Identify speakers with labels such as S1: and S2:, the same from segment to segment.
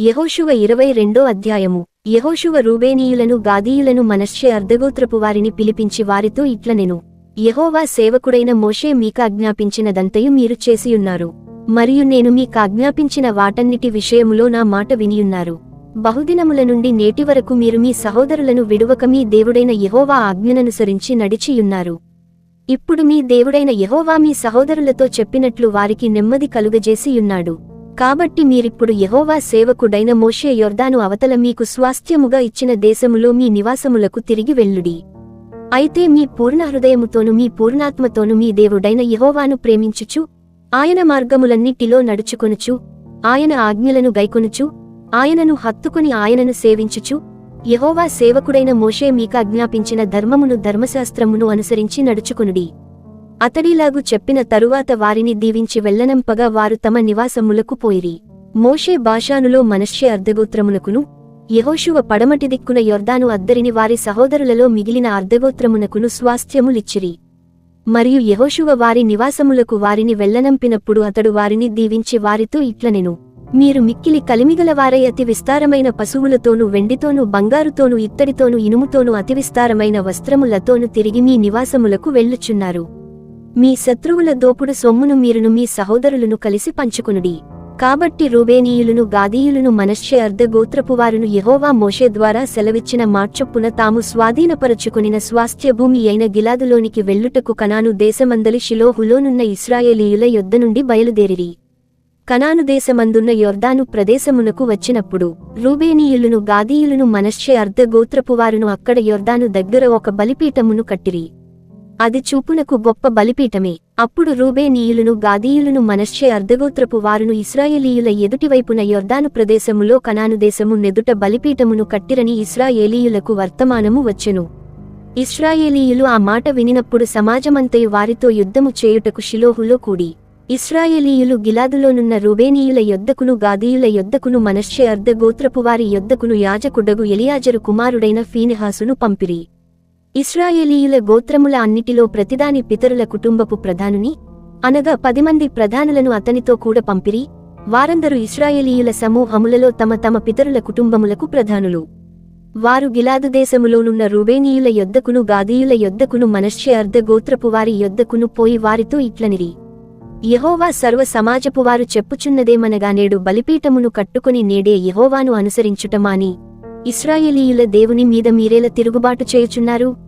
S1: యహోశువ ఇరవై రెండో అధ్యాయము. యహోశువ రూబేనీయులను గాదీయులను మనశ్చే అర్ధగోత్రపు వారిని పిలిపించి వారితో ఇట్లనెను. యహోవా సేవకుడైన మోషే మీకాజ్ఞాపించినదంతయు మీరు చేసియున్నారు. మరియు నేను మీకాజ్ఞాపించిన వాటన్నిటి విషయములో నా మాట వినియున్నారు. బహుదినముల నుండి నేటి వరకు మీరు మీ సహోదరులను విడువక మీ దేవుడైన యహోవా ఆజ్ఞననుసరించి నడిచియున్నారు. ఇప్పుడు మీ దేవుడైన యహోవా మీ సహోదరులతో చెప్పినట్లు వారికి నెమ్మది కలుగజేసియున్నాడు. కాబట్టి మీరిప్పుడు యెహోవా సేవకుడైన మోషే యొర్దాను అవతల మీకు స్వాస్థ్యముగా ఇచ్చిన దేశములో మీ నివాసములకు తిరిగి వెళ్ళుడి. అయితే మీ పూర్ణ హృదయముతోను మీ పూర్ణాత్మతోను మీ దేవుడైన యహోవాను ప్రేమించుచు ఆయన మార్గములన్నిటిలో నడుచుకొనుచు ఆయన ఆజ్ఞలను గైకొనుచు ఆయనను హత్తుకుని ఆయనను సేవించుచు యహోవా సేవకుడైన మోషే మీకు ఆజ్ఞాపించిన ధర్మమును ధర్మశాస్త్రమును అనుసరించి నడుచుకునుడి. అతడిలాగు చెప్పిన తరువాత వారిని దీవించి వెళ్ళనంపగా వారు తమ నివాసములకు పోయిరి. మోషే భాషానులో మనశ్శే అర్ధగోత్రమునకును యహోశువ పడమటి దిక్కున యొర్దాను అద్దరిని వారి సహోదరులలో మిగిలిన అర్ధగోత్రమునకును స్వాస్థ్యములిచ్చిరి. మరియు యహోశువ వారి నివాసములకు వారిని వెళ్ళనంపినప్పుడు అతడు వారిని దీవించి వారితో ఇట్లనెను మీరు మిక్కిలి కలిమిగలవారై అతి విస్తారమైన పశువులతోనూ వెండితోనూ బంగారుతోనూ ఇత్తడితోనూ ఇనుముతోనూ అతి విస్తారమైన వస్త్రములతోనూ తిరిగి మీ నివాసములకు వెళ్ళుచున్నారు. మీ శత్రువుల దోపుడు సొమ్మును మీరును మీ సహోదరులను కలిసి పంచుకునుడి. కాబట్టి రూబేనీయులను గాదీయులను మనశ్శే అర్ధగోత్రపువారును యహోవా మోషే ద్వారా సెలవిచ్చిన మార్చొప్పున తాము స్వాధీనపరచుకునిన స్వాస్థ్యభూమి అయిన గిలాదులోనికి వెళ్ళుటకు కనాను దేశమందలి షిలోహులోనున్న ఇస్రాయేలీయుల యొద్ద నుండి బయలుదేరిరి. కనాను దేశమందున్న యొర్దాను ప్రదేశమునకు వచ్చినప్పుడు రూబేనీయులను గాదీయులను మనశ్శే అర్ధగోత్రపువారును అక్కడ యొర్దాను దగ్గర ఒక బలిపీఠమును కట్టిరి. అది చూపునకు గొప్ప బలిపీఠమే. అప్పుడు రూబేనీయులను గాదీయులను మనశ్చే అర్ధగోత్రపు వారును ఇస్రాయేలీయుల ఎదుటివైపున యొర్దాను ప్రదేశములో కనానుదేశము నెదుట బలిపీఠమును కట్టిరని ఇస్రాయేలీయులకు వర్తమానము వచ్చెను. ఇస్రాయేలీయులు ఆ మాట వినినప్పుడు సమాజమంతయు వారితో యుద్ధము చేయుటకు షిలోహులో కూడి. ఇస్రాయేలీయులు గిలాదులోనున్న రూబేనీయుల యొద్దకును గాదీయుల యొద్దకును మనశ్చే అర్ధగోత్రపు వారి యొద్దకును యాజకుడగు ఎలియాజరు కుమారుడైన ఫీనిహాసును పంపిరి. ఇస్రాయేలీయుల గోత్రముల అన్నిటిలో ప్రతిదాని పితరుల కుటుంబపు ప్రధానుని అనగా పది మంది ప్రధానులను అతనితో కూడా పంపిరి వారందరూ ఇస్రాయేలీయుల సమూహములలో తమ తమ పితరుల కుటుంబములకు ప్రధానులు. వారు గిలాదు దేశములోనున్న రూబేనీయుల యొద్దకును గాదీయుల యొద్దకును మనశ్శే అర్ధగోత్రపు వారి యొద్దకును పోయి వారితో ఇట్లనిరి. యహోవా సర్వ సమాజపు వారు చెప్పుచున్నదేమనగా నేడు బలిపీఠమును కట్టుకుని నేడే యహోవాను అనుసరించుటమాని ఇస్రాయేలీయుల దేవుని మీద మీరేల తిరుగుబాటు చేయుచున్నారు?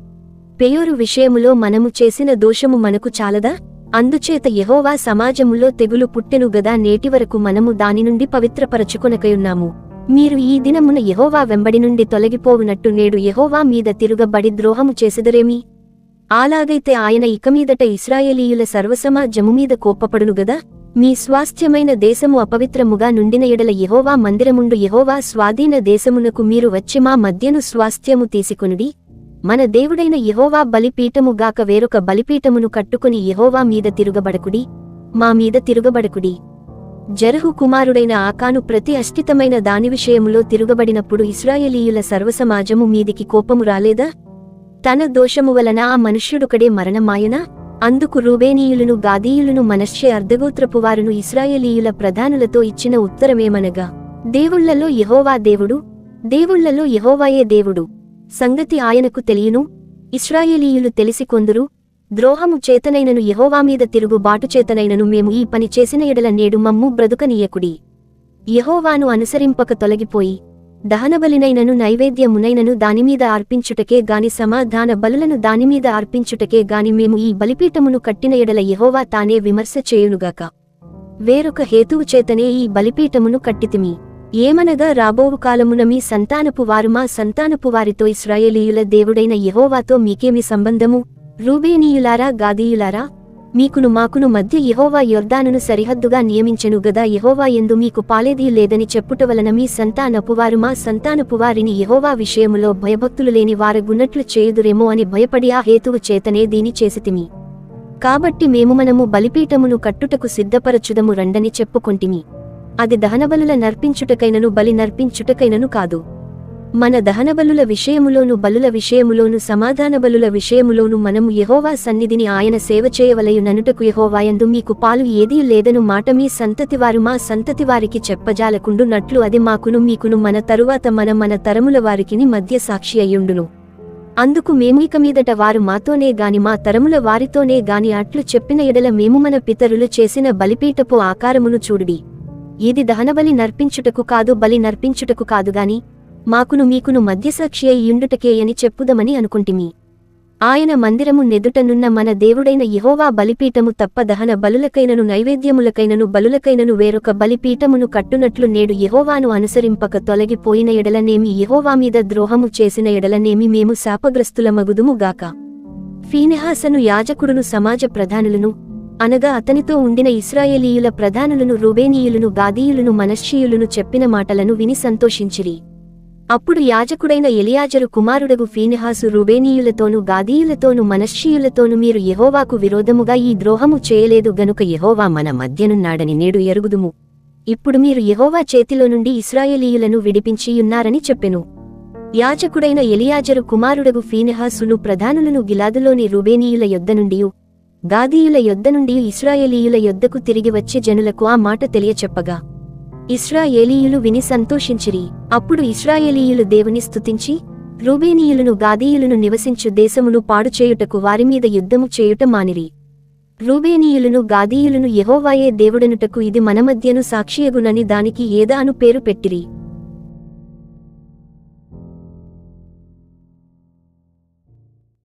S1: పెయోరు విషయములో మనము చేసిన దోషము మనకు చాలదా? అందుచేత యహోవా సమాజములో తెగులు పుట్టెను గదా నేటివరకు మనము దాని నుండి పవిత్రపరచుకొనకయున్నాము. మీరు ఈ దినమున యహోవా వెంబడి నుండి తొలగిపోవునట్టు నేడు యహోవా మీద తిరుగబడి ద్రోహము చేసెదరేమి? అలాగైతే ఆయన ఇకమీదట ఇస్రాయేలీయుల సర్వసమాజము మీద కోప్పపడును గదా? మీ స్వాస్థ్యమైన దేశము అపవిత్రముగా నుండిన ఎడల యహోవా మందిరముండు యహోవా స్వాధీన దేశమునకు మీరు వచ్చి మా మధ్యను స్వాస్థ్యము తీసుకునుడి. మన దేవుడైన యహోవా బలిపీఠముగాక వేరొక బలిపీఠమును కట్టుకుని యహోవా మీద తిరుగబడకుడి మా మీద తిరుగబడకుడి. జరహు కుమారుడైన ఆకాను ప్రతి అష్టితమైన దాని విషయములో తిరుగబడినప్పుడు ఇస్రాయేలీయుల సర్వసమాజము మీదికి కోపము రాలేదా? తన దోషము వలన ఆ మనుష్యుడొకడే మరణమాయనా? అందుకు రూబేనీయులను గాదీయులను మనశ్చే అర్ధగోత్రపు వారును ఇస్రాయేలీయుల ప్రధానులతో ఇచ్చిన ఉత్తరమేమనగా దేవుళ్ళలో యహోవా దేవుడు దేవుళ్ళలో యహోవాయే దేవుడు. సంగతి ఆయనకు తెలియను. ఇస్రాయేలీయులు తెలిసి కొందరు ద్రోహము చేతనైనను యహోవామీద తిరుగుబాటుచేతనైనను తిరుగు బాటుచేతనైనను మేము ఈ పని చేసిన ఎడల నేడు మమ్ము బ్రతుకనీయకుడి. యహోవాను అనుసరింపక తొలగిపోయి దహనబలినైనను నైవేద్యమునైనను దానిమీద అర్పించుటకే గాని సమాధాన బలులను దానిమీద అర్పించుటకే గాని మేము ఈ బలిపీఠమును కట్టిన ఎడల యహోవా తానే విమర్శ చేయునుగాక. వేరొక హేతువు చేతనే ఈ బలిపీఠమును కట్టితిమి. ఏమనగా రాబోవు కాలమున మీ సంతానపు వారు మా సంతానపు వారితో ఇస్రాయేలీయుల దేవుడైన యహోవాతో మీకేమి సంబంధము? రూబేనీయులారా గాదీయులారా మీకును మాకును మధ్య యహోవా యొర్దానును సరిహద్దుగా నియమించెను గదా యహోవా ఎందు మీకు పాలేదీ లేదని చెప్పుట వలన మీ సంతానపువారు మా సంతానపువారిని యహోవా విషయములో భయభక్తులు లేని వారగున్నట్లు చేయుదురేమో అని భయపడి ఆ హేతువు చేతనే దీని చేసితిమి. కాబట్టి మేము మనము బలిపీఠమును కట్టుటకు సిద్ధపరచుదము రండని చెప్పుకొంటిమి. అది దహనబలుల నర్పించుటకైనను బలి నర్పించుటకైనను కాదు. మన దహనబలుల విషయములోను బలుల విషయములోను సమాధాన బలుల విషయములోను మనము యహోవా సన్నిధిని ఆయన సేవ చేయవలయుననుటకు యహోవాయందు మీకు పాలు ఏదీ లేదను మాట మీ సంతతివారు మా సంతతివారికి చెప్పజాలకుండునట్లు అది మాకును మీకును మన తరువాత మన మన తరముల వారికిని మధ్య సాక్షి అయ్యుండును. అందుకు మేమిక మీదట వారు మాతోనే గాని మా తరముల వారితోనే గాని అట్లు చెప్పిన ఎడల మేము మన పితరులు చేసిన బలిపీఠపు ఆకారమును చూడుడి. ఇది దహనబలి నర్పించుటకు కాదు బలి నర్పించుటకు కాదుగాని మాకును మీకును మధ్యసాక్షి అయి అని చెప్పుదమని అనుకుంటిమి. ఆయన మందిరము నెదుటనున్న మన దేవుడైన యహోవా బలిపీఠము తప్ప దహన బలులకైనను నైవేద్యములకైనను బలులకైనను వేరొక బలిపీఠమును కట్టునట్లు నేడు యహోవాను అనుసరింపక తొలగిపోయిన ఎడలనేమి యహోవా మీద ద్రోహము చేసిన ఎడలనేమి మేము శాపగ్రస్తులమగుదుముగాక ఫీనెహాసను యాజకుడును సమాజ ప్రధానులను అనగా అతనితో ఉండిన ఇస్రాయేలీయుల ప్రధానులను రూబేనీయులను గాదీయులను మనశ్షీయులను చెప్పిన మాటలను విని సంతోషించిరి. అప్పుడు యాజకుడైన ఎలియాజరు కుమారుడగు ఫీనెహాసు రుబేనీయులతోనూ గాదీయులతోనూ మనశ్షీయులతోనూ మీరు యహోవాకు విరోధముగా ఈ ద్రోహము చేయలేదు గనుక యహోవా మన మధ్యనున్నాడని నేడు ఎరుగుదుము. ఇప్పుడు మీరు యహోవా చేతిలో నుండి ఇస్రాయేలీయులను విడిపించియున్నారని చెప్పెను. యాజకుడైన ఎలియాజరు కుమారుడగు ఫీనెహాసును ప్రధానులను గిలాదులోని రుబేనీయుల యొద్ద నుండియు గాదీయుల యొద్ద నుండి ఇస్రాయేలీయుల యొద్దకు తిరిగి వచ్చే జనులకు ఆ మాట తెలియచెప్పగా. ఇస్రాయేలీయులు విని సంతోషించిరి. అప్పుడు ఇస్రాయేలీయులు దేవుని స్తుతించి రూబేనీయులను గాదీయులను నివసించు దేశమును పాడుచేయుటకు వారిమీద యుద్ధము చేయుట మానిరి. రూబేనీయులను గాదీయులను యహోవాయే దేవుడనుటకు ఇది మనమధ్యను సాక్షియగునని దానికి ఏదా అను పేరు పెట్టిరి.